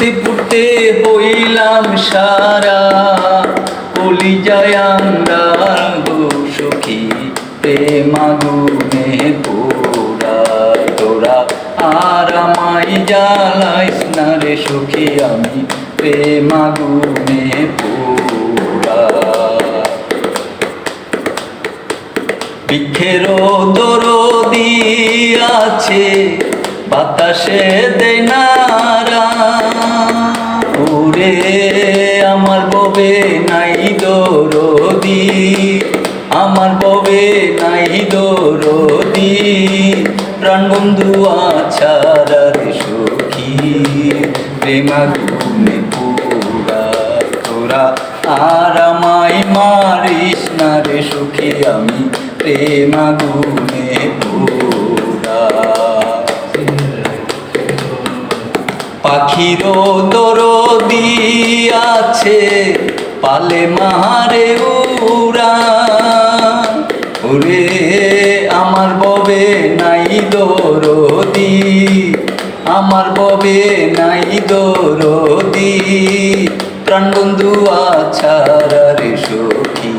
ফুটতে ফুটতে হইলাম সারা। কলি জয়াঙ্গা গো সখী প্রেমাগুনে পোড়া তোরা। আর জ্বালাইস না রে সখী, আমি প্রেমাগুনে পোড়া বৃক্ষেরও দরদি আছে, বাতাসে উড়ে আমার ববে নাই দরদি? আমার ববে নাই দরদি? প্রাণ বন্ধু আছাড়ার সখী প্রেমাগুনে পুরা তোরা। আর আমায় মারিস না রে সুখী, আমি প্রেমাগুনে পুরা। পাখিরও দরদি আছে, পালে মারে উড়া ওরে, আমার ববে নাই দরদি, আমার ববে নাই দরদি। প্রাণ বন্ধু আছাড়া রে সখী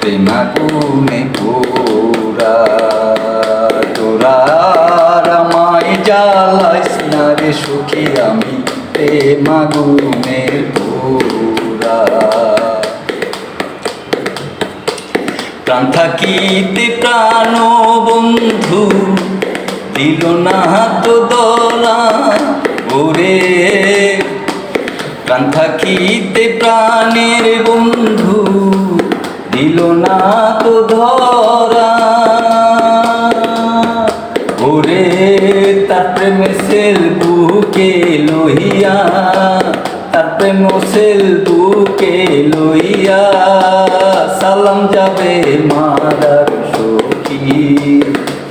প্রেমাগুনে পোরা তোরা না রে সুখী আমি প্রেমাগুনে পোরা। প্রাণ থাকিতে প্রাণ বন্ধু দিল না তো দলা ওরে। প্রাণ থাকিতে প্রাণের বন্ধু, দিল না তো ধরা তার প্রেমে সেল বুকে লইয়া, তার প্রেম সেল বুকে লইয়া, সালাম যাবে মাদার সখী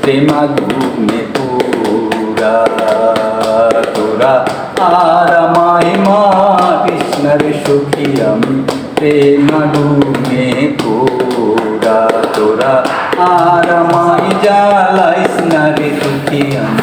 প্রেমা ঘুমে পুরা তোরা আর আমায় মা, কৃষ্ণের সখী আমি প্রেমা ঘুমে পুরা তোরা আর আমায় জ্বালাইস না রে সখী আমি।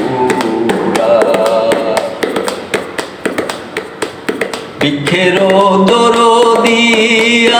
বৃক্ষের দরদিয়া